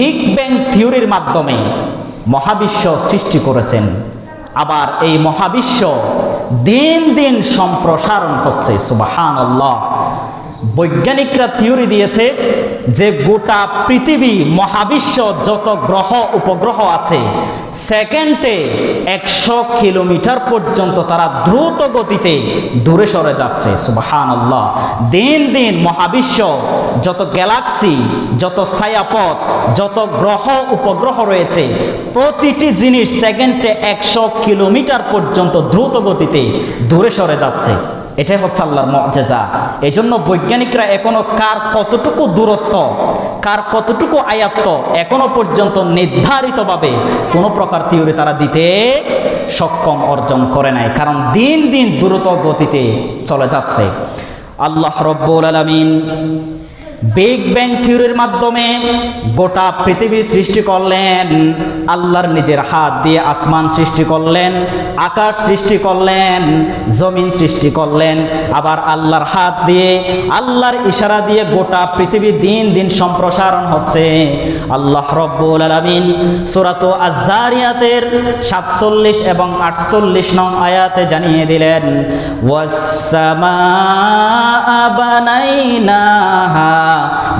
Big bang থিওরির মাধ্যমে মহাবিশ্ব সৃষ্টি করেছেন। আবার এই মহাবিশ্ব দিন দিন সম্প্রসারণ হচ্ছে সুবাহান আল্লাহ বৈজ্ঞানিকরা থিওরি দিয়েছে যে গোটা পৃথিবী মহাবিশ্ব যত গ্রহ, উপগ্রহ আছে, সেকেন্ডে একশো কিলোমিটার পর্যন্ত তারা দ্রুত গতিতে দূরে সরে যাচ্ছে। সুবাহান আল্লাহ দিন দিন মহাবিশ্ব যত গ্যালাক্সি, যত ছায়াপথ, যত গ্রহ, উপগ্রহ রয়েছে, প্রতিটি জিনিস সেকেন্ডে একশো কিলোমিটার পর্যন্ত দ্রুত গতিতে দূরে সরে যাচ্ছে। এটাই হচ্ছে আল্লাহর মজেজা এই জন্য বৈজ্ঞানিকরা এখনও কার কতটুকু দূরত্ব, কার কতটুকু আয়াত্ত এখনও পর্যন্ত নির্ধারিতভাবে কোনো প্রকার থিওরি তারা দিতে সক্ষম অর্জন করে নাই। কারণ দিন দিন দ্রুত গতিতে চলে যাচ্ছে। আল্লাহ রব্বুল আলমিন বিগ ব্যাং থিওরির মাধ্যমে গোটা পৃথিবী সৃষ্টি করলেন, আল্লাহর নিজের হাত দিয়ে আসমান সৃষ্টি করলেন, আকাশ সৃষ্টি করলেন, জমিন সৃষ্টি করলেন। আবার আল্লাহর হাত দিয়ে, আল্লাহর ইশারা দিয়ে গোটা পৃথিবী দিন দিন সম্প্রসারণ হচ্ছে। আল্লাহ রব্বুল আলমিন সুরাত আজারিয়াতের সাতচল্লিশ এবং আটচল্লিশ নং আয়াতে জানিয়ে দিলেন ওয়াসামা বানাইনাহা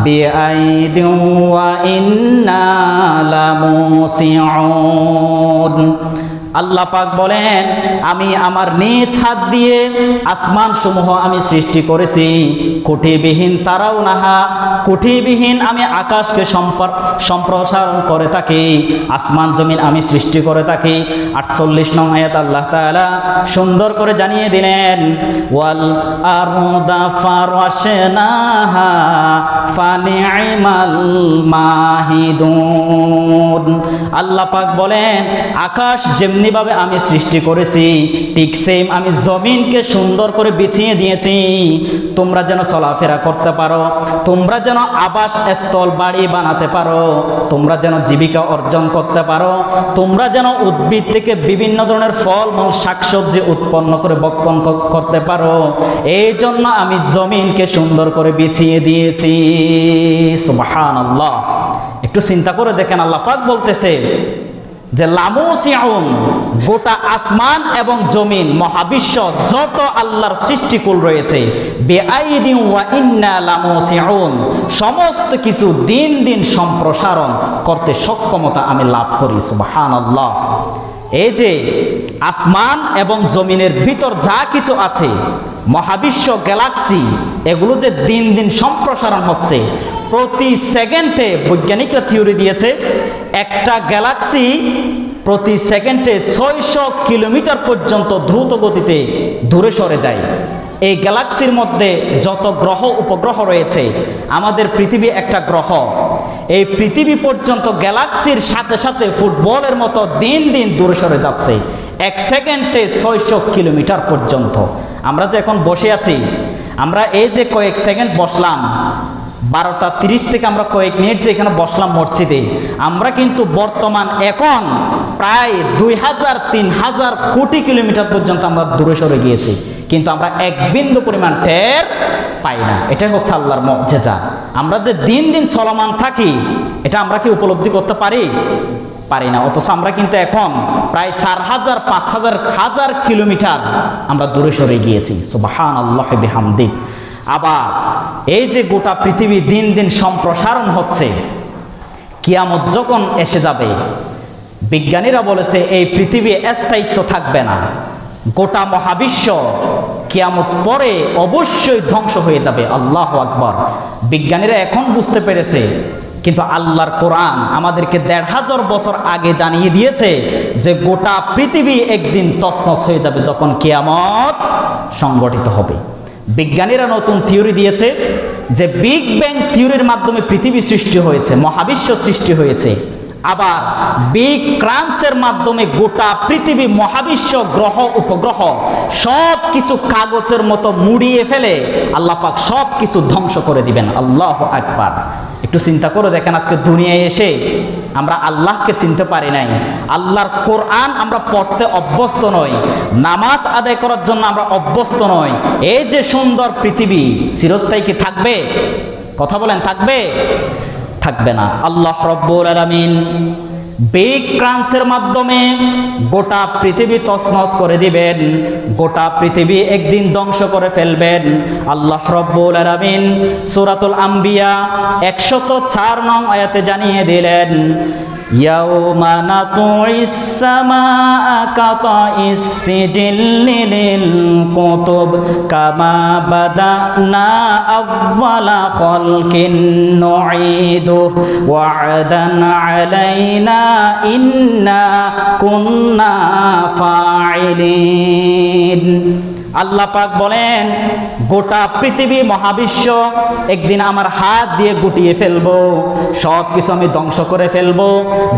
بأيد وإنا لموسعون আল্লাহ পাক বলেন, আমি আমার নিজ হাত দিয়ে আসমান সমূহ আমি সৃষ্টি করেছি। কুঠিবিহীন তারাও নাহা কুঠিবিহীন আমি আকাশকে সম্পর- সম্প্রসারণ করে থাকি, আসমান জমিন আমি সৃষ্টি করে থাকি। আটচল্লিশ নং আয়াত আল্লাহ তাআলা সুন্দর করে জানিয়ে দিলেন, ওয়াল মাহিদুন। আল্লাহ পাক বলেন, আকাশ যেমনিভাবে আমি সৃষ্টি করেছি, ঠিক সেম আমি জমিনকে সুন্দর করে বিছিয়ে দিয়েছি। তোমরা যেন চলাফেরা করতে পারো, তোমরা যেন আবাস স্থল বাড়ি বানাতে পারো, তোমরা যেন জীবিকা অর্জন করতে পারো, তোমরা যেন উদ্ভিদ থেকে বিভিন্ন ধরনের ফল মূল শাকসবজি উৎপন্ন করে বক্ষণ করতে পারো। এই জন্য আমি জমিনকে সুন্দর করে বিছিয়ে দিয়েছি। একটু চিন্তা করে দেখেন আল্লাহ পাক বলতেছে যে লামুসিউন, গোটা আসমান এবং জমিন, মহাবিশ্ব, যত আল্লাহর সৃষ্টিকুল রয়েছে সমস্ত কিছু দিন দিন সম্প্রসারণ করতে সক্ষমতা আমি লাভ করি, সুবহানাল্লাহ। এই যে আসমান এবং জমিনের ভিতর যা কিছু আছে, মহাবিশ্ব, গ্যালাক্সি, এগুলো যে দিন দিন সম্প্রসারণ হচ্ছে প্রতি সেকেন্ডে বৈজ্ঞানিকরা থিওরি দিয়েছে, একটা গ্যালাক্সি প্রতি সেকেন্ডে ছয়শো কিলোমিটার পর্যন্ত দ্রুত গতিতে দূরে সরে যায়। এই গ্যালাক্সির মধ্যে যত গ্রহ, উপগ্রহ রয়েছে, আমাদের পৃথিবী একটা গ্রহ। এই পৃথিবী পর্যন্ত গ্যালাক্সির সাথে সাথে ফুটবলের মতো দিন দিন দূরে সরে যাচ্ছে, এক সেকেন্ডে ছয়শো কিলোমিটার পর্যন্ত। আমরা যে এখন বসে আছি, আমরা এই যে কয়েক সেকেন্ড বসলাম বারোটা তিরিশ থেকে আমরা কয়েক মিনিট যে এখানে বসলাম মসজিদে, আমরা কিন্তু বর্তমান এখন প্রায় দুই হাজার, তিন হাজার কোটি কিলোমিটার পর্যন্ত আমরা দূরে সরে গিয়েছি। কিন্তু আমরা এক বিন্দু পরিমাণ টের পাই না। এটাই হচ্ছে আল্লাহর মজেজা আমরা যে দিন দিন চলমান থাকি, এটা আমরা কি উপলব্ধি করতে পারি? পারি না। অথচ আমরা কিন্তু এখন প্রায় চার হাজার, পাঁচ হাজার হাজার কিলোমিটার আমরা দূরে সরে গিয়েছি। সুবাহান আল্লাহ বিহামদিক আবার এই যে গোটা পৃথিবী দিন দিন সম্প্রসারণ হচ্ছে, কিয়ামত যখন এসে যাবে, বিজ্ঞানীরা বলেছে এই পৃথিবী স্থায়িত্ব থাকবে না। গোটা মহাবিশ্ব কিয়ামত পরে অবশ্যই ধ্বংস হয়ে যাবে। আল্লাহ আকবর। বিজ্ঞানীরা এখন বুঝতে পেরেছে, কিন্তু আল্লাহর কোরআন আমাদেরকে দেড় হাজার বছর আগে জানিয়ে দিয়েছে যে গোটা পৃথিবী একদিন তছনছ হয়ে যাবে যখন কিয়ামত সংগঠিত হবে। বিজ্ঞানীরা নতুন থিওরি দিয়েছে যে বিগ ব্যাং থিওরির মাধ্যমে পৃথিবী সৃষ্টি হয়েছে, মহাবিশ্ব সৃষ্টি হয়েছে। আবার বিগ ক্রান্সের মাধ্যমে গোটা পৃথিবী মহাবিশ্ব গ্রহ, উপগ্রহ সব কিছু কাগজের মতো মুড়িয়ে ফেলে আল্লাহ পাক সব কিছু ধ্বংস করে দিবেন। আল্লাহ আকবার। একটু চিন্তা করে দেখেন আজকে দুনিয়ায় এসে আমরা আল্লাহকে চিনতে পারি নাই। আল্লাহর কোরআন আমরা পড়তে অভ্যস্ত নই। নামাজ আদায় করার জন্য আমরা অভ্যস্ত নই। এই যে সুন্দর পৃথিবী, চিরস্থায়ী কি থাকবে? কথা বলেন, থাকবে? থাকবে না। আল্লাহ রব্বুল আলমিন বেগ ক্রান্সের মাধ্যমে গোটা পৃথিবী তছনছ করে দিবেন, গোটা পৃথিবী একদিন ধ্বংস করে ফেলবেন। আল্লাহ রব্বুল আলমিন সুরাতুল আম্বিয়া একশত চার নং আয়াতে জানিয়ে দিলেন يوم نطوي السماء كطي السجل للكتب كما بدأنا أول خلق نعيده وعدا علينا إنا كنا فاعلين আল্লাহ পাক বলেন, গোটা পৃথিবী মহাবিশ্ব একদিন আমার হাত দিয়ে গুটিয়ে ফেলব, সব কিছু আমি ধ্বংস করে ফেলব।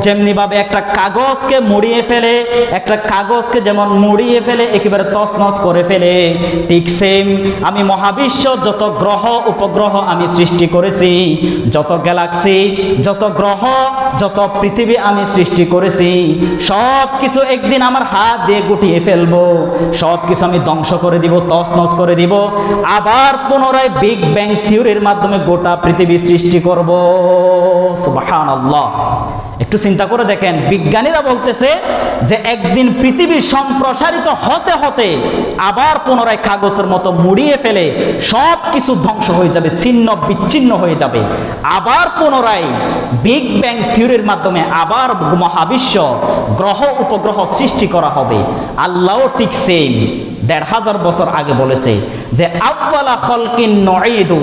যেমনি ভাবে একটা কাগজকে মুড়িয়ে ফেলে, একটা কাগজকে যেমন মুড়িয়ে ফেলে, একেবারে তছনছ করে ফেলে, ঠিক সেম আমি মহাবিশ্ব যত গ্রহ, উপগ্রহ আমি সৃষ্টি করেছি, যত গ্যালাক্সি, যত গ্রহ, যত পৃথিবী আমি সৃষ্টি করেছি, সব কিছু একদিন আমার হাত দিয়ে গুটিয়ে ফেলব, সব কিছু আমি ধ্বংস করে দিব, তছনছ করে দিব, আবার পুনরায় বিগ ব্যাং থিওরির মাধ্যমে গোটা পৃথিবী সৃষ্টি করব। সুবহানাল্লাহ। একটু চিন্তা করে দেখেন, বিজ্ঞানীরা বলতেছে যে একদিন পৃথিবী সম্প্রসারিত হতে হতে আবার পুনরায় কাগজের মতো মুড়িয়ে ফেলে সব কিছু ধ্বংস হয়ে যাবে, ছিন্ন বিচ্ছিন্ন হয়ে যাবে। আবার পুনরায় বিগ ব্যাং থিওরির মাধ্যমে আবার মহাবিশ্ব গ্রহ উপগ্রহ সৃষ্টি করা হবে। আল্লাহও ঠিক সেম দেড় হাজার বছর আগে বলেছে যে আব্বালা খলকিন নঈদু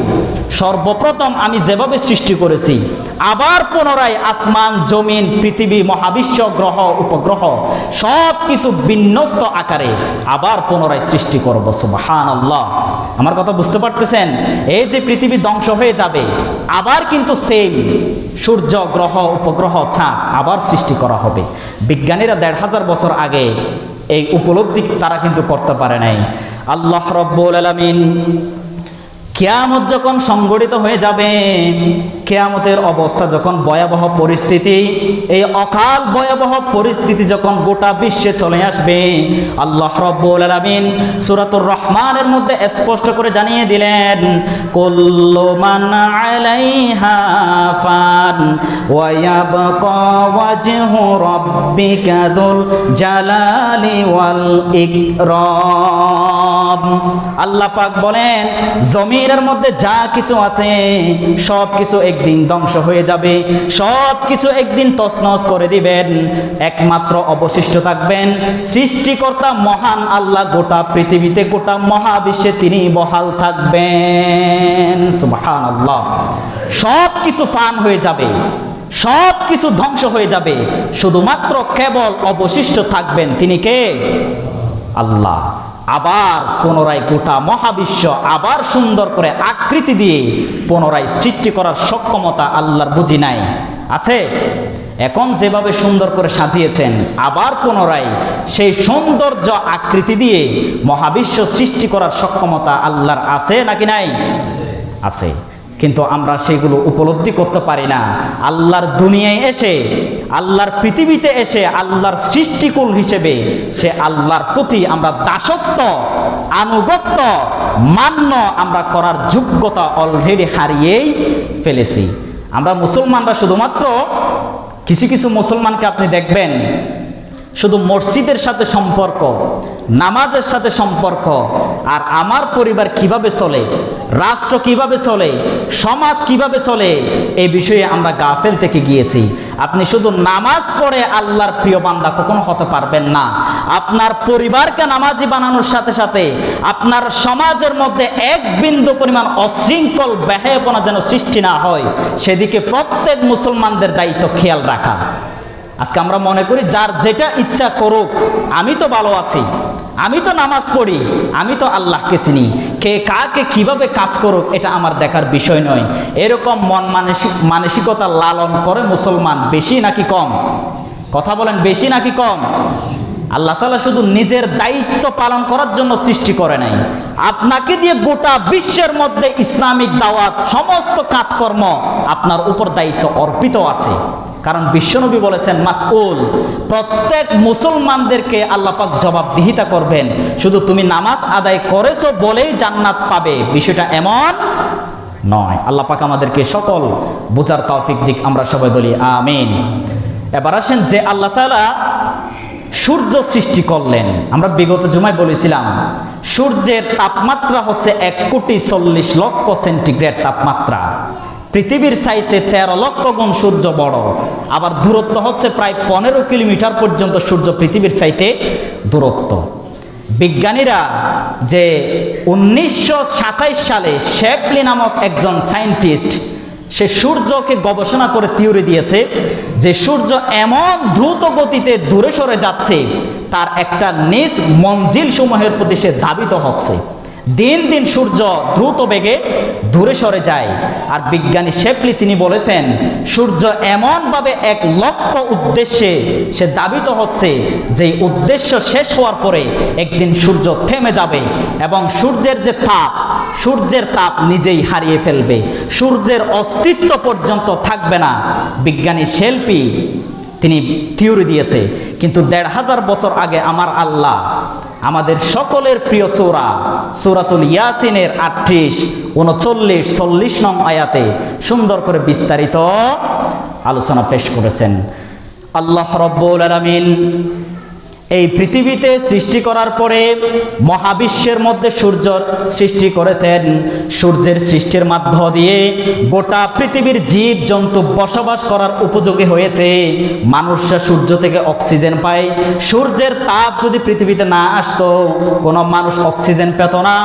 সর্বপ্রথম আমি যেভাবে সৃষ্টি করেছি, আবার পুনরায় আসমান, জমিন, পৃথিবী, মহাবিশ্ব, গ্রহ, উপগ্রহ সব কিছু বিন্যস্ত আকারে আবার পুনরায় সৃষ্টি করব সুবাহান আল্লাহ আমার কথা বুঝতে পারতেছেন? এই যে পৃথিবী ধ্বংস হয়ে যাবে, আবার কিন্তু সেম সূর্য, গ্রহ, উপগ্রহ চাঁদ আবার সৃষ্টি করা হবে। বিজ্ঞানীরা দেড় হাজার বছর আগে এই উপলব্ধি তারা কিন্তু করতে পারে নাই। আল্লাহ রব্বুল আলামিন কেয়ামত যখন সংগঠিত হয়ে যাবে, কেয়ামতের অবস্থা যখন ভয়াবহ পরিস্থিতি, এই অকাল ভয়াবহ পরিস্থিতি যখন গোটা বিশ্বে চলে আসবে, আল্লাহ রব্বুল আলামিন সূরাতুর রহমানের মধ্যে স্পষ্ট করে জানিয়ে দিলেন, কুল্লু মান আলাইহা ফান ওয়া ইয়াবকা ওয়াজহু রাব্বিকা যুল জালালি ওয়াল ইকরাম। আল্লাহ পাক বলেন, জমিনের মধ্যে যা কিছু আছে, সব কিছু একদিন ধ্বংস হয়ে যাবে। সব কিছু একদিন তছনছ করে দিবেন। একমাত্র অবশিষ্ট থাকবেন সৃষ্টিকর্তা মহান আল্লাহ গোটা পৃথিবীতে, গোটা মহাবিশ্বে তিনি বহাল থাকবেন। সুবহান আল্লাহ সব কিছু ফান হয়ে যাবে। সব কিছু ধ্বংস হয়ে যাবে। শুধুমাত্র কেবল অবশিষ্ট থাকবেন তিনি কে? আল্লাহ। আবার পুনরায় গোটা মহাবিশ্ব আবার সুন্দর করে আকৃতি দিয়ে পুনরায় সৃষ্টি করার সক্ষমতা আল্লাহর বুঝি নাই। আছে? এখন যেভাবে সুন্দর করে সাজিয়েছেন, আবার পুনরায় সেই সৌন্দর্য আকৃতি দিয়ে মহাবিশ্ব সৃষ্টি করার সক্ষমতা আল্লাহর আছে নাকি নাই? আছে। কিন্তু আমরা সেগুলো উপলব্ধি করতে পারি না। আল্লাহর দুনিয়ায় এসে, আল্লাহর পৃথিবীতে এসে, আল্লাহর সৃষ্টিকুল হিসেবে সে আল্লাহর প্রতি আমরা দাসত্ব, আনুগত্য, মান্য আমরা করার যোগ্যতা অলরেডি হারিয়েই ফেলেছি। আমরা মুসলমানরা শুধুমাত্র কিছু কিছু মুসলমানকে আপনি দেখবেন, শুধু মসজিদের সাথে সম্পর্ক নামাজের সাথে সম্পর্ক। আর আমার পরিবার কীভাবে চলে, রাষ্ট্র কীভাবে চলে, সমাজ কীভাবে চলে এই বিষয়ে আমরা গাফেল থেকে গিয়েছি। আপনি শুধু নামাজ পড়ে আল্লাহর প্রিয় বান্দা কখনো হতে পারবেন না। আপনার পরিবারকে নামাজি বানানোর সাথে সাথে আপনার সমাজের মধ্যে এক বিন্দু পরিমাণ অশৃঙ্খল ব্যাহাপনা যেন সৃষ্টি না হয়, সেদিকে প্রত্যেক মুসলমানদের দায়িত্ব খেয়াল রাখা। আজকে আমরা মনে করি, যার যেটা ইচ্ছা করুক, আমি তো ভালো আছি। আমি তো নামাজ পড়ি, আমি তো আল্লাহকে চিনি। কে কাকে কীভাবে কাজ করুক, এটা আমার দেখার বিষয় নয়। এরকম মন মানসিক, মানসিকতা লালন করে মুসলমান বেশি নাকি কম? কথা বলেন, বেশি নাকি কম? আল্লাহ তালা শুধু নিজের দায়িত্ব পালন করার জন্য সৃষ্টি করে নাই। আপনাকে দিয়ে গোটা বিশ্বের মধ্যে ইসলামিক দাওয়াত, সমস্ত কাজকর্ম আপনার উপর দায়িত্ব অর্পিত আছে। কারণ বিশ্বনবী বলেছেন, মাসউল, প্রত্যেক মুসলমানদেরকে আল্লাপাক জবাবদিহিতা করবেন। শুধু তুমি নামাজ আদায় করেছ বলেই জান্নাত পাবে। বিষয়টা এমন নয়। আল্লাহ পাক আমাদেরকে সকল বোঝার তৌফিক দিক, আমরা সবাই বলি আমিন। এবার আসেন যে আল্লাহ তাআলা সূর্য সৃষ্টি করলেন। আমরা বিগত জুমায় বলেছিলাম, সূর্যের তাপমাত্রা হচ্ছে এক কোটি চল্লিশ লক্ষ সেন্টিগ্রেড তাপমাত্রা। পৃথিবীর সাইতে তেরো লক্ষ গুণ সূর্য বড়। আবার দূরত্ব হচ্ছে প্রায় পনেরো কিলোমিটার পর্যন্ত সূর্য পৃথিবীর সাইতে দূরত্ব। বিজ্ঞানীরা যে উনিশশো সালে শেপলি নামক একজন সায়েন্টিস্ট, সে সূর্যকে গবেষণা করে থিওরি দিয়েছে যে সূর্য এমন দ্রুত গতিতে দূরে সরে যাচ্ছে, তার একটা নিজ মঞ্জিল সমূহের প্রতি সে ধাবিত হচ্ছে। দিন দিন সূর্য দ্রুত বেগে দূরে সরে যায়। আর বিজ্ঞানী শেপলি তিনি বলেছেন, সূর্য এমনভাবে এক লক্ষ্য উদ্দেশ্যে সে দাবিত হচ্ছে যে উদ্দেশ্য শেষ হওয়ার পরে একদিন সূর্য থেমে যাবে এবং সূর্যের যে তাপ, সূর্যের তাপ নিজেই হারিয়ে ফেলবে। সূর্যের অস্তিত্ব পর্যন্ত থাকবে না। বিজ্ঞানী শিল্পী তিনি থিওরি দিয়েছে, কিন্তু দেড় হাজার বছর আগে আমার আল্লাহ আমাদের সকলের প্রিয় সোরা, সুরাতুল ইয়াসিনের আটত্রিশ, উনচল্লিশ, চল্লিশ নং আয়াতে সুন্দর করে বিস্তারিত আলোচনা পেশ করেছেন। আল্লাহ রব্বুল আলামিন এই পৃথিবীতে সৃষ্টি করার পরে মহাবিশ্বের মধ্যে সূর্য সৃষ্টি করেছেন। সূর্যের সৃষ্টির মাধ্য দিয়ে গোটা পৃথিবীর জীব জন্তু বসবাস করার উপযোগী হয়েছে। মানুষরা সূর্য থেকে অক্সিজেন পায়। সূর্যের তাপ যদি পৃথিবীতে না আসতো, কোনো মানুষ অক্সিজেন পেত না,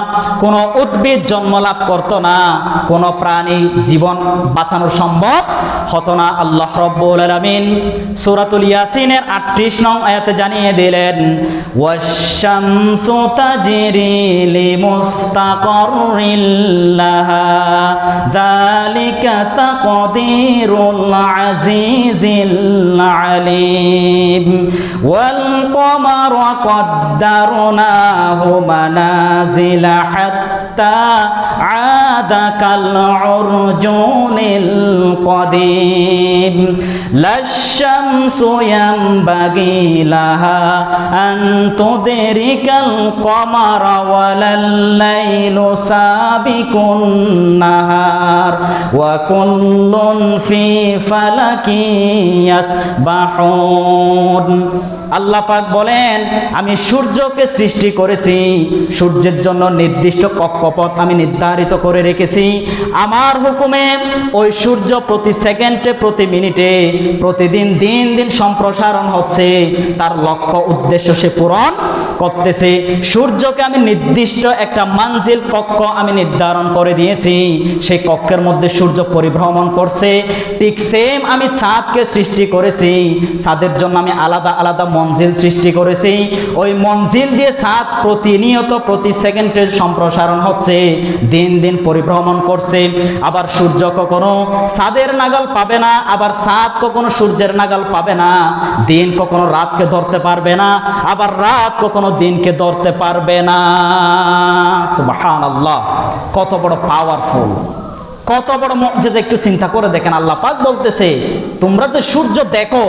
কোনো উদ্ভিদ জন্ম লাভ করত না, কোনো প্রাণী জীবন বাঁচানো সম্ভব হতো না। আল্লাহ রব্বুল আলামিন সূরাতুল ইয়াসিনের 38 নং আয়াতে জানিয়ে দিলেন ওয়াশ-শামসু তাজরি লিমুস্তাকাররিল লাহা যালিকা তাকদীরুল আজিজিল আলীম ওয়াল কমারা কদ্দারনাহু মানাজিলা হাত্তা আদা কাল উরজুনিল কদিম ইয়ানবাগি লাহা আন তুদরিকাল কমারা ওয়ালাল লাইলু সাবিকুন নাহার ওয়া কুল্লুন ফি ফালাকি ইয়াসবাহুন। আল্লাহ পাক বলেন, আমি সূর্যকে সৃষ্টি করেছি, সূর্যের জন্য নির্দিষ্ট কক্ষপথ আমি নির্ধারিত করে রেখেছি। আমার হুকুমে ওই সূর্য প্রতি সেকেন্ডে, প্রতি মিনিটে, প্রতিদিন দিন দিন দিন সম্প্রসারণ হচ্ছে। তার লক্ষ্য, উদ্দেশ্য সে পূরণ করতেছে। সূর্যকে আমি নির্দিষ্ট একটা মানজিল কক্ষ আমি নির্ধারণ করে দিয়েছি। সেই কক্ষের মধ্যে সূর্য পরিভ্রমণ করছে। ঠিক সেম আমি চাঁদকে সৃষ্টি করেছি। চাঁদের জন্য আমি আলাদা আলাদা মঞ্জিল সৃষ্টি করেছি। ওই মঞ্জিল দিয়ে চাঁদ প্রতিনিয়ত প্রতি সেকেন্ডের সম্প্রসারণ হচ্ছে। দিন দিন পরিভ্রমণ করছে। আবার সূর্য কখনো চাঁদের নাগাল পাবে না। আবার চাঁদ কখনো সূর্যের নাগাল পাবে না। দিন কখনো রাতকে ধরতে পারবে না, আবার রাত কখনো দিনকে ধরতে পারবে না। কত বড় পাওয়ারফুল কত বড় মর্যাদা একটু চিন্তা করে দেখেন, আল্লাহ পাক বলতেছে, তোমরা যে সূর্য দেখো,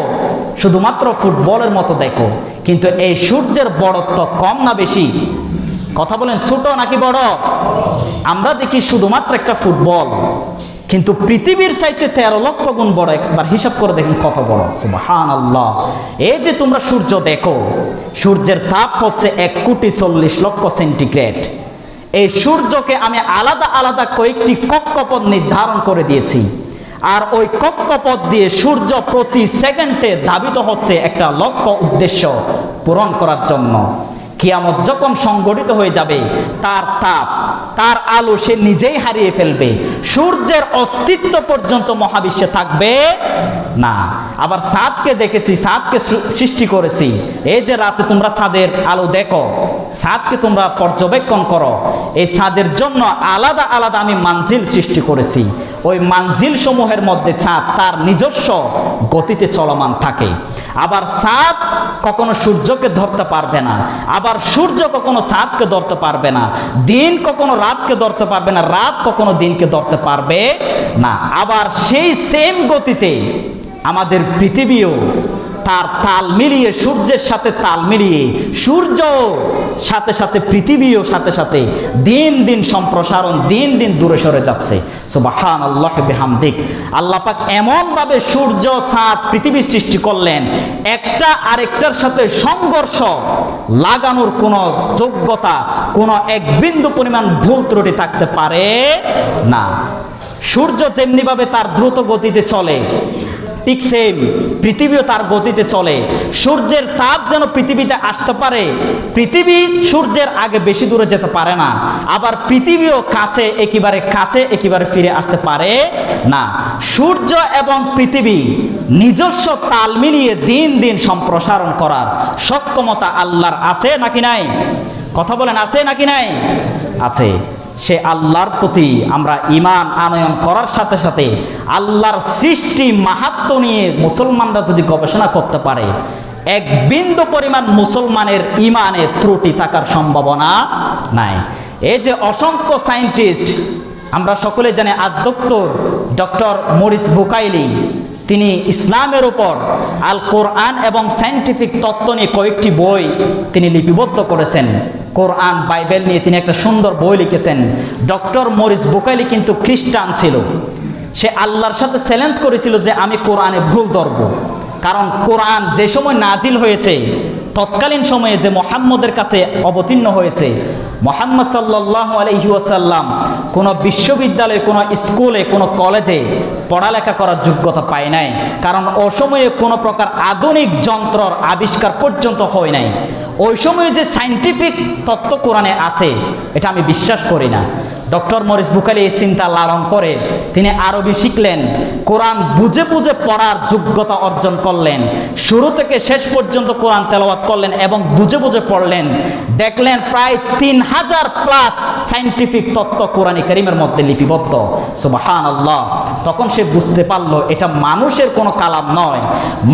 শুধুমাত্র ফুটবলের মতো দেখো, কিন্তু এই সূর্যের বড়ত্ব কম না বেশি? কথা বলেন, ছোট নাকি বড়? আমরা দেখি শুধুমাত্র একটা ফুটবল। কিন্তু পৃথিবীর চাইতে তেরো লক্ষ গুণ বড় একবার হিসাব করে দেখেন কত বড়। সুবাহান আল্লাহ এই যে তোমরা সূর্য দেখো, সূর্যের তাপ হচ্ছে এক কোটি চল্লিশ লক্ষ সেন্টিগ্রেড। এই সূর্যকে আমি আলাদা আলাদা কয়েকটি কক্ষপথ নির্ধারণ করে দিয়েছি। আর ওই কক্ষপথ দিয়ে সূর্য প্রতি সেকেন্ডে ধাবিত হচ্ছে একটা লক্ষ্য উদ্দেশ্য পূরণ করার জন্য। কিয়ামত যখন সংগঠিত হয়ে যাবে, তার তাপ, তার আলো সে নিজেই হারিয়ে ফেলবে। সূর্যের অস্তিত্ব পর্যন্ত মহাবিশ্বে থাকবে না। আবার সাদকে দেখেছি, সাদকে সৃষ্টি করেছি। এই যে রাতে তোমরা সাদের আলো দেখো, সাদকে তোমরা পর্যবেক্ষণ করো, এই সাদের জন্য আলাদা আলাদা আমি মানজিল সৃষ্টি করেছি। ওই মানজিল সমূহের মধ্যে চাঁদ তার নিজস্ব গতিতে চলমান থাকে। আবার চাঁদ কখনো সূর্যকে ধরতে পারবে না, আবার সূর্য কখনো চাঁদকে ধরতে পারবে না, দিন কখনো রাতকে ধরতে পারবে না, রাত কখনো দিনকে ধরতে পারবে না। আবার সেই সেম গতিতে আমাদের পৃথিবীও তার তাল মিলিয়ে, সূর্যের সাথে তাল মিলিয়ে, সূর্য সাথে সাথে পৃথিবীও সাথে সাথে দিন দিন সম্প্রসারণ, দিন দিন দূরে সরে যাচ্ছে। সুবাহান আল্লাহ বেহামদিক। আল্লাহ পাক এমনভাবে সূর্য চাঁদ পৃথিবী সৃষ্টি করলেন। একটা আরেকটার সাথে সংঘর্ষ লাগানোর কোনো যোগ্যতা, কোনো এক বিন্দু পরিমাণ ভুল ত্রুটি থাকতে পারে না। সূর্য যেমনিভাবে তার দ্রুত গতিতে চলে ঠিক সেম পৃথিবীও তার গতিতে চলে। সূর্যের তাপ যেন পৃথিবীতে আসতে পারে। পৃথিবী সূর্যের আগে বেশি দূরে যেতে পারে না। আবার পৃথিবীও কাছে, একেবারে কাছে, একেবারে ফিরে আসতে পারে না। সূর্য এবং পৃথিবী নিজস্ব তাল মিলিয়ে দিন দিন সম্প্রসারণ করার সক্ষমতা আল্লাহর আছে নাকি নাই? কথা বলেন, আছে নাকি নাই? আছে। সে আল্লাহর প্রতি আমরা ইমান আনয়ন করার সাথে সাথে আল্লাহর সৃষ্টি মাহাত্ম নিয়ে মুসলমানরা যদি গবেষণা করতে পারে, এক বিন্দু পরিমাণ মুসলমানের ইমানে ত্রুটি থাকার সম্ভাবনা নাই। এই যে অসংখ্য সায়েন্টিস্ট, আমরা সকলে জানি আদ্যক্তর ডক্টর মরিস বুকাইলি, তিনি ইসলামের উপর আল কোরআন এবং সায়েন্টিফিক তত্ত্ব নিয়ে কয়েকটি বই তিনি লিপিবদ্ধ করেছেন। কোরআন, বাইবেল নিয়ে তিনি একটা সুন্দর বই লিখেছেন। ডক্টর মরিস বুকাইলি কিন্তু খ্রিস্টান ছিল। সে আল্লাহর সাথে চ্যালেঞ্জ করেছিল যে আমি কোরআনে ভুল ধরব। কারণ কোরআন যে সময় নাজিল হয়েছে, তৎকালীন সময়ে যে মোহাম্মদের কাছে অবতীর্ণ হয়েছে, মোহাম্মদ সাল্লাহ আলহি ওয়াসাল্লাম কোনো বিশ্ববিদ্যালয়ে, কোনো স্কুলে, কোনো কলেজে পড়ালেখা করার যোগ্যতা পায় নাই। কারণ ও সময়ে কোনো প্রকার আধুনিক যন্ত্রর আবিষ্কার পর্যন্ত হয় নাই। ওই সময়ে যে সাইন্টিফিক তত্ত্ব কোরআনে আছে, এটা আমি বিশ্বাস করি না। ডক্টর মরিস বুকালি এই চিন্তা লালন করে। তিনি আরবি শিখলেন, কোরআন বুঝে বুঝে পড়ার যোগ্যতা অর্জন করলেন, শুরু থেকে শেষ পর্যন্ত কোরআন তেলাওয়াত করলেন এবং বুঝে বুঝে পড়লেন। দেখলেন প্রায় তিন হাজার প্লাস সাইন্টিফিক তত্ত্ব কোরআন করিমের মধ্যে লিপিবদ্ধ। সুবাহান আল্লাহ তখন সে বুঝতে পারল, এটা মানুষের কোনো কালাম নয়।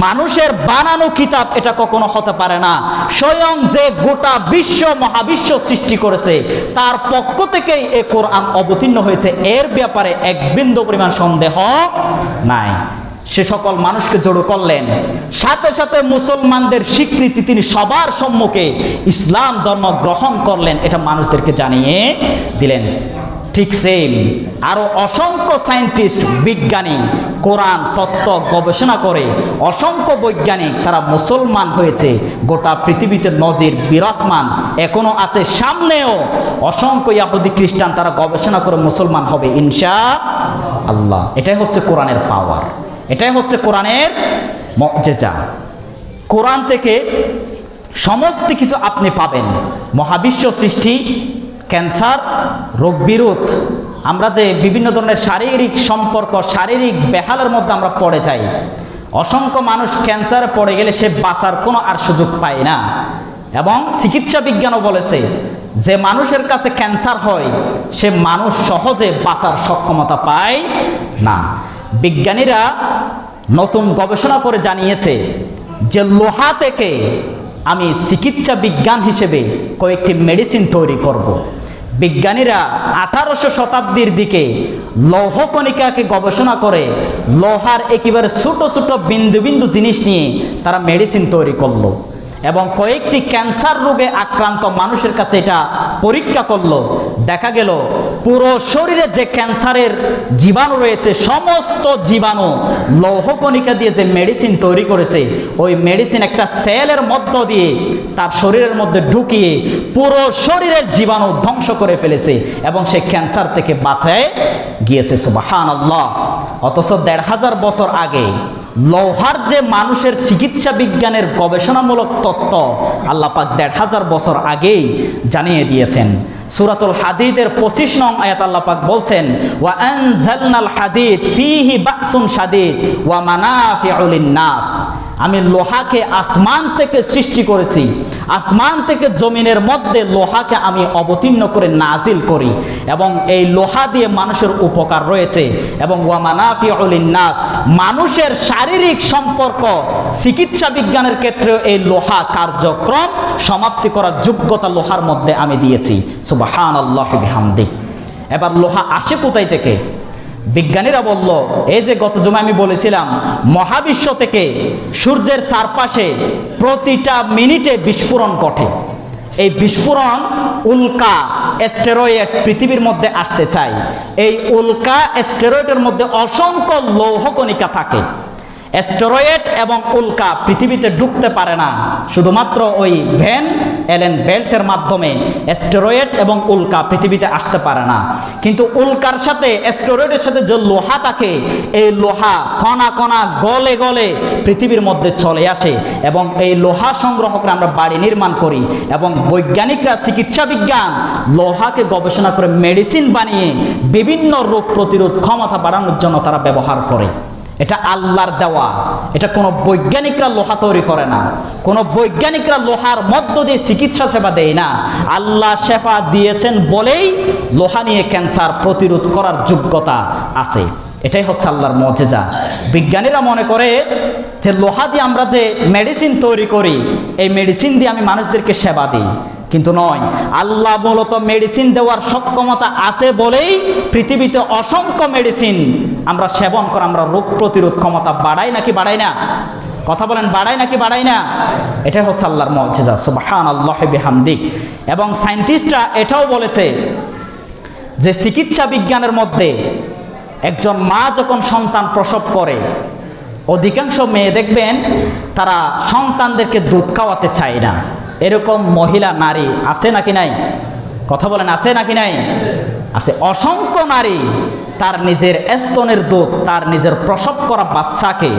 মানুষের বানানো কিতাব এটা কখনো হতে পারে না। স্বয়ং যে গোটা বিশ্ব মহাবিশ্ব সৃষ্টি করেছে, তার পক্ষ থেকেই এ কোরআন অবতীর্ণ হয়েছে, এর ব্যাপারে এক বিন্দু পরিমাণ সন্দেহ নাই। সে সকল মানুষকে জড়ো করলেন। সাথে সাথে মুসলমানদের স্বীকৃতি তিনি সবার সম্মুখে ইসলাম ধর্ম গ্রহণ করলেন, এটা মানুষদেরকে জানিয়ে দিলেন। ঠিক সেম আরও অসংখ্য সায়েন্টিস্ট বিজ্ঞানী, কোরআন, তত্ত্ব, গবেষণা করে অসংখ্য বৈজ্ঞানিক তারা মুসলমান হয়েছে। গোটা পৃথিবীতে নজির বিরাজমান, এখনও আছে সামনেও। অসংখ্য ইয়াহুদি খ্রিস্টান তারা গবেষণা করে মুসলমান হবে, ইনশা আল্লাহ। এটাই হচ্ছে কোরআনের পাওয়ার এটাই হচ্ছে কোরআনের মজেজা কোরআন থেকে সমস্ত কিছু আপনি পাবেন। মহাবিশ্ব সৃষ্টি ক্যান্সার, রোগ বিরোধ, আমরা যে বিভিন্ন ধরনের শারীরিক সম্পর্ক, শারীরিক বেহালের মধ্যে আমরা পড়ে যাই। অসংখ্য মানুষ ক্যান্সারে পড়ে গেলে সে বাঁচার কোনো আর সুযোগ পায় না। এবং চিকিৎসা বিজ্ঞানও বলেছে, যে মানুষের কাছে ক্যান্সার হয়, সে মানুষ সহজে বাঁচার সক্ষমতা পায় না। বিজ্ঞানীরা নতুন গবেষণা করে জানিয়েছে যে লোহা থেকে আমি চিকিৎসা বিজ্ঞান হিসেবে কয়েকটি মেডিসিন তৈরি করব। বিজ্ঞানীরা আঠারোশো শতাব্দীর দিকে লৌহ কণিকাকে গবেষণা করে লোহার একেবারে ছোট ছোট বিন্দু বিন্দু জিনিস নিয়ে তারা মেডিসিন তৈরি করল এবং কয়েকটি ক্যান্সার রোগে আক্রান্ত মানুষের কাছে এটা পরীক্ষা করল। দেখা গেল, পুরো শরীরে যে ক্যান্সারের জীবাণু রয়েছে, সমস্ত জীবাণু লৌহকণিকা দিয়ে যে মেডিসিন তৈরি করেছে, ওই মেডিসিন একটা সেলের মধ্য দিয়ে তার শরীরের মধ্যে ঢুকিয়ে পুরো শরীরের জীবাণু ধ্বংস করে ফেলেছে এবং সে ক্যান্সার থেকে বাঁচায় গিয়েছে সুবাহান আল্লাহ অথচ দেড় হাজার বছর আগে লৌহার যে মানুষের চিকিৎসা বিজ্ঞানের গবেষণামূলক তত্ত্ব, আল্লাহ পাক দেড় হাজার বছর আগেই জানিয়ে দিয়েছেন সুরাতুল হাদিদের পঁচিশ নং আয়াত আল্লাহ পাক বলছেন, ওয়া আনজালনাল হাদিদ ফিহি বাকসুন শাদিদ ওয়া মানাফিউলিন নাস। আমি লোহাকে আসমান থেকে সৃষ্টি করেছি। আসমান থেকে জমিনের মধ্যে লোহাকে আমি অবতীর্ণ করে নাজিল করি এবং এই লোহা দিয়ে মানুষের উপকার রয়েছে এবং ওয়ামানাফি নাস মানুষের শারীরিক সম্পর্ক, চিকিৎসা বিজ্ঞানের ক্ষেত্রেও এই লোহা কার্যক্রম সমাপ্তি করার যোগ্যতা লোহার মধ্যে আমি দিয়েছি। সুবাহান আল্লাহ এবার লোহা আসে কোথায় থেকে? বিজ্ঞানীরা বলল, এই যে গত জমা আমি বলেছিলাম, মহাবিশ্ব থেকে সূর্যের চারপাশে প্রতিটা মিনিটে বিস্ফোরণ ঘটে। এই বিস্ফোরণ উল্কা অ্যাস্টেরয়েড পৃথিবীর মধ্যে আসতে চায়। এই উল্কা অ্যাস্টেরয়েডের মধ্যে অসংখ্য লৌহকণিকা থাকে। অ্যাস্টেরয়েড এবং উল্কা পৃথিবীতে ঢুকতে পারে না। শুধুমাত্র ওই ভ্যান, এলেন বেল্টের মাধ্যমে অ্যাস্টেরয়েড এবং উল্কা পৃথিবীতে আসতে পারে না। কিন্তু উল্কার সাথে অ্যাস্টেরয়েডের সাথে যে লোহা থাকে, এই লোহা কণা কণা গলে গলে পৃথিবীর মধ্যে চলে আসে এবং এই লোহা সংগ্রহ করে আমরা বাড়ি নির্মাণ করি এবং বৈজ্ঞানিকরা, চিকিৎসা বিজ্ঞান লোহাকে গবেষণা করে মেডিসিন বানিয়ে বিভিন্ন রোগ প্রতিরোধ ক্ষমতা বাড়ানোর জন্য তারা ব্যবহার করে। এটা আল্লাহর দেওয়া। এটা কোনো বৈজ্ঞানিকরা লোহা তৈরি করে না। কোনো বৈজ্ঞানিকরা লোহার মধ্য দিয়ে চিকিৎসা সেবা দেয় না। আল্লাহ সেবা দিয়েছেন বলেই লোহা নিয়ে ক্যান্সার প্রতিরোধ করার যোগ্যতা আছে। এটাই হচ্ছে আল্লাহর মজেজা বিজ্ঞানীরা মনে করে যে লোহা দিয়ে আমরা যে মেডিসিন তৈরি করি, এই মেডিসিন দিয়ে আমি মানুষদেরকে সেবা দিই। কিন্তু নয়। আল্লাহ মূলত মেডিসিন দেওয়ার সক্ষমতা আছে বলেই পৃথিবীতে অসংখ্য মেডিসিন আমরা সেবন করে, আমরা রোগ প্রতিরোধ ক্ষমতা বাড়াই নাকি বাড়াই না? কথা বলেন, বাড়াই নাকি বাড়াই না? এটাই হচ্ছে আল্লাহর মজেজা সুবাহান আল্লাহ বিহামদিক। এবং সায়েন্টিস্টরা এটাও বলেছে যে চিকিৎসা বিজ্ঞানের মধ্যে একজন মা যখন সন্তান প্রসব করে, অধিকাংশ মেয়ে দেখবেন তারা সন্তানদেরকে দুধ খাওয়াতে চায় না। এরকম মহিলা, নারী আছে নাকি নাই? কথা বলেন, আছে নাকি নাই? আছে। অসংখ্য নারী, তার নিজের স্তনের দুধ, তার নিজের প্রসব করা বাচ্চাকে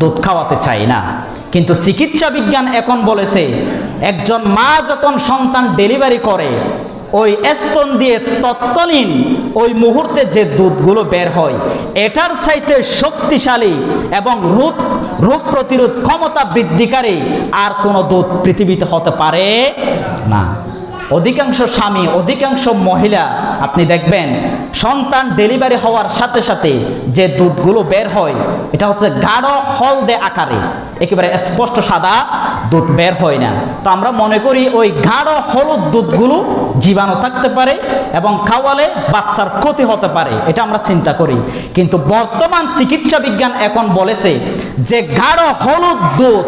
দুধ খাওয়াতে চায় না। কিন্তু চিকিৎসা বিজ্ঞান এখন বলেছে, একজন মা যখন সন্তান ডেলিভারি করে ওই স্তন দিয়ে তৎকালীন ওই মুহূর্তে যে দুধগুলো বের হয়, এটার চাইতে শক্তিশালী এবং রোগ রোগ প্রতিরোধ ক্ষমতা বৃদ্ধিকারী আর কোনো দুধ পৃথিবীতে হতে পারে না। অধিকাংশ স্বামী, অধিকাংশ মহিলা, আপনি দেখবেন সন্তান ডেলিভারি হওয়ার সাথে সাথে যে দুধগুলো বের হয়, এটা হচ্ছে গাঢ় হলদে আকারে, একেবারে স্পষ্ট সাদা দুধ বের হয় না। তো আমরা মনে করি ওই গাঢ় হলুদ দুধগুলো জীবাণু থাকতে পারে এবং খাওয়ালে বাচ্চার ক্ষতি হতে পারে, এটা আমরা চিন্তা করি। কিন্তু বর্তমান চিকিৎসা বিজ্ঞান এখন বলেছে যে গাঢ় হলুদ দুধ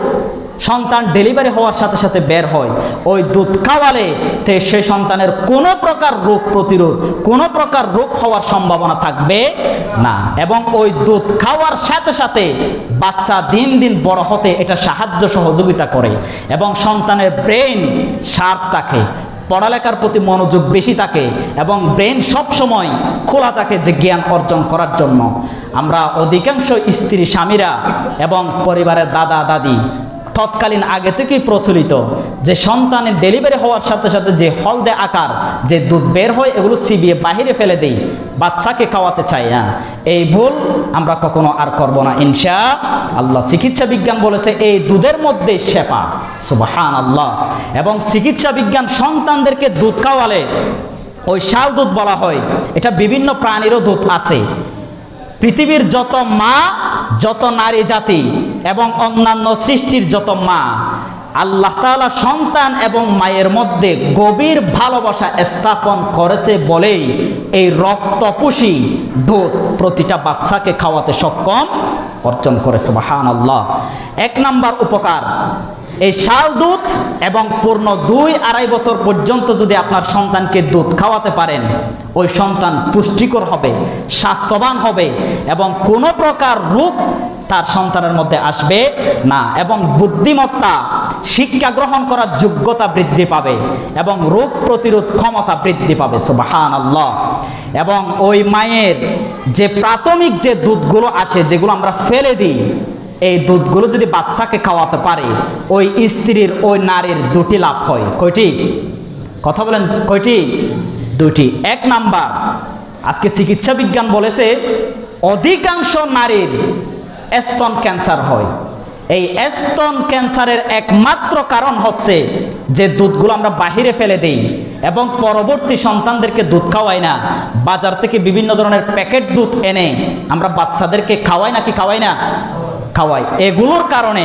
সন্তান ডেলিভারি হওয়ার সাথে সাথে বের হয়। ওই দুধ খাওয়ালে তে সে সন্তানের কোনো প্রকার রোগ প্রতিরোধ, কোনো প্রকার রোগ হওয়ার সম্ভাবনা থাকবে না। এবং ওই দুধ খাওয়ার সাথে সাথে বাচ্চা দিন দিন বড় হতে এটা সাহায্য সহযোগিতা করে। এবং সন্তানের ব্রেন শার্প থাকে, পড়ালেখার প্রতি মনোযোগ বেশি থাকে, এবং ব্রেন সব সময় খোলা থাকে যে জ্ঞান অর্জন করার জন্য। আমরা অধিকাংশ স্ত্রী স্বামীরা এবং পরিবারের দাদা দাদি তৎকালীন আগে থেকেই প্রচলিত যে সন্তানের ডেলিভারি হওয়ার সাথে সাথে যে হলদে আকার, যে দুধ বের হয়, এগুলো চিবিয়ে বাহিরে ফেলে দেই। বাচ্চাকে খাওয়াতে চাই না এই ভুল আমরা কখনো আর করব না, ইনশা আল্লাহ। চিকিৎসা বিজ্ঞান বলেছে, এই দুধের মধ্যে শেপা সুবাহান আল্লাহ এবং চিকিৎসা বিজ্ঞান সন্তানদেরকে দুধ খাওয়ালে, ওই শাল দুধ বলা হয়, এটা বিভিন্ন প্রাণীরও দুধ আছে। পৃথিবীর যত মা, যত নারী জাতি এবং অন্যান্য সৃষ্টির যত মা, আল্লাহ তাআলা সন্তান এবং মায়ের মধ্যে গভীর ভালোবাসা স্থাপন করেছে বলেই এই রক্তপুষি দুধ প্রতিটা বাচ্চাকে খাওয়াতে সক্ষম অর্জন করেছে বাহান আল্লাহ এক নাম্বার উপকার এই শাল দুধ এবং পূর্ণ দুই আড়াই বছর পর্যন্ত যদি আপনার সন্তানকে দুধ খাওয়াতে পারেন, ওই সন্তান পুষ্টিকর হবে, স্বাস্থ্যবান হবে এবং কোনো প্রকার রোগ তার সন্তানের মধ্যে আসবে না এবং বুদ্ধিমত্তা, শিক্ষা গ্রহণ করার যোগ্যতা বৃদ্ধি পাবে এবং রোগ প্রতিরোধ ক্ষমতা বৃদ্ধি পাবে সুবাহান আল্লাহ এবং ওই মায়ের যে প্রাথমিক যে দুধগুলো আসে, যেগুলো আমরা ফেলে দিই এই দুধগুলো যদি বাচ্চাকে খাওয়াতে পারে, ওই স্ত্রীর, ওই নারীর দুটি লাভ হয়। কয়টি? কথা বলেন, কয়টি? দুটি। এক নাম্বার, আজকে চিকিৎসা বিজ্ঞান বলেছে, অধিকাংশ নারীর স্তন ক্যান্সার হয়। এই স্তন ক্যান্সারের একমাত্র কারণ হচ্ছে যে দুধগুলো আমরা বাহিরে ফেলে দেই এবং পরবর্তী সন্তানদেরকে দুধ খাওয়াই না। বাজার থেকে বিভিন্ন ধরনের প্যাকেট দুধ এনে আমরা বাচ্চাদেরকে খাওয়াই নাকি খাওয়াই না? খাওয়াই। এগুলোর কারণে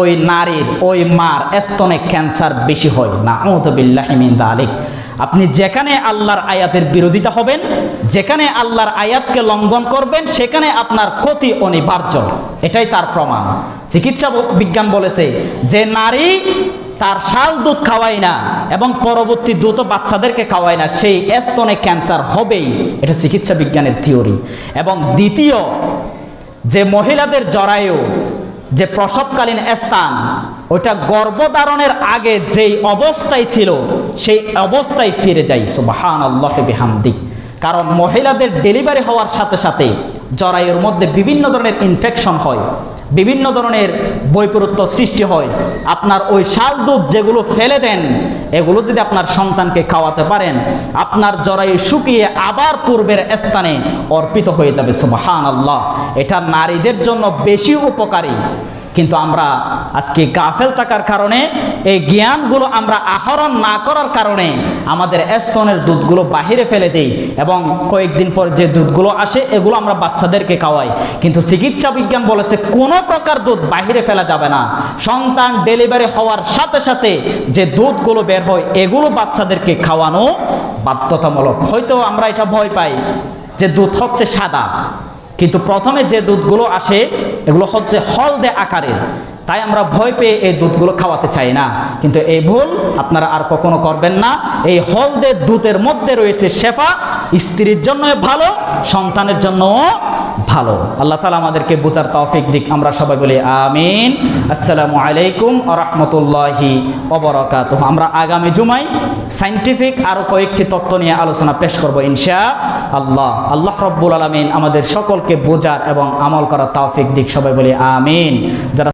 ওই নারীর, ওই মার স্তনে ক্যান্সার বেশি হয়। না আলিক আপনি যেখানে আল্লাহর আয়াতের বিরোধিতা হবেন, যেখানে আল্লাহর আয়াতকে লঙ্ঘন করবেন, সেখানে আপনার ক্ষতি অনিবার্য। এটাই তার প্রমাণ। চিকিৎসা বিজ্ঞান বলেছে যে নারী তার শাল দুধ খাওয়ায় না এবং পরবর্তী দ্রুত বাচ্চাদেরকে খাওয়ায় না, সেই স্তনে ক্যান্সার হবেই। এটা চিকিৎসা বিজ্ঞানের থিওরি এবং দ্বিতীয় যে মহিলাদের জরায়ু, যে প্রসবকালীন স্থান, ওটা গর্ভধারণের আগে যেই অবস্থায় ছিল, সেই অবস্থায় ফিরে যাই সুবাহান আল্লাহ বিহামদি কারণ মহিলাদের ডেলিভারি হওয়ার সাথে সাথে জরায়ুর মধ্যে বিভিন্ন ধরনের ইনফেকশন হয়। বিভিন্ন ধরনের বৈপরীত্য সৃষ্টি হয়। আপনার ওই শাল দুধ যেগুলো ফেলে দেন, এগুলো যদি আপনার সন্তানকে খাওয়াতে পারেন, আপনার জরায়ু শুকিয়ে আবার পূর্বের স্থানে অর্পিত হয়ে যাবে। সুবাহান আল্লাহ এটা নারীদের জন্য বেশি উপকারী। কিন্তু আমরা আজকে গাফেল থাকার কারণে, এই জ্ঞানগুলো আমরা আহরণ না করার কারণে আমাদের স্তনের দুধগুলো বাহিরে ফেলে দেই এবং কয়েকদিন পর যে দুধগুলো আসে, এগুলো আমরা বাচ্চাদেরকে খাওয়াই। কিন্তু চিকিৎসা বিজ্ঞান বলেছে কোনো প্রকার দুধ বাহিরে ফেলা যাবে না। সন্তান ডেলিভারি হওয়ার সাথে সাথে যে দুধগুলো বের হয়, এগুলো বাচ্চাদেরকে খাওয়ানো বাধ্যতামূলক। হয়তো আমরা এটা ভয় পাই যে দুধ হচ্ছে সাদা। কিন্তু প্রথমে যে দুধগুলো আসে, এগুলো হচ্ছে হলদে আকারের। তাই আমরা ভয় পেয়ে এই দুধগুলো খাওয়াতে চাই না। কিন্তু এই ভুল আপনারা আর কখনো করবেন না। এই হলদে দুধের মধ্যে রয়েছে শেফা, স্ত্রীর জন্য ভালো, সন্তানের জন্য ভালো। আল্লাহ তালা আমাদেরকে বোঝার তৌফিক দিক। আমরা সবাই বলি আমিন। আসসালামু আলাইকুম আ রহমতুল্লাহি অবরকাত আমরা আগামী জুমাই সাইন্টিফিক আরও কয়েকটি তত্ত্ব নিয়ে আলোচনা পেশ করব ইনশা আল্লাহ। আল্লাহ রব্বুল আলমিন আমাদের সকলকে বোঝার এবং আমল করার তৌফিক দিক সবাই বলি আমিন। যারা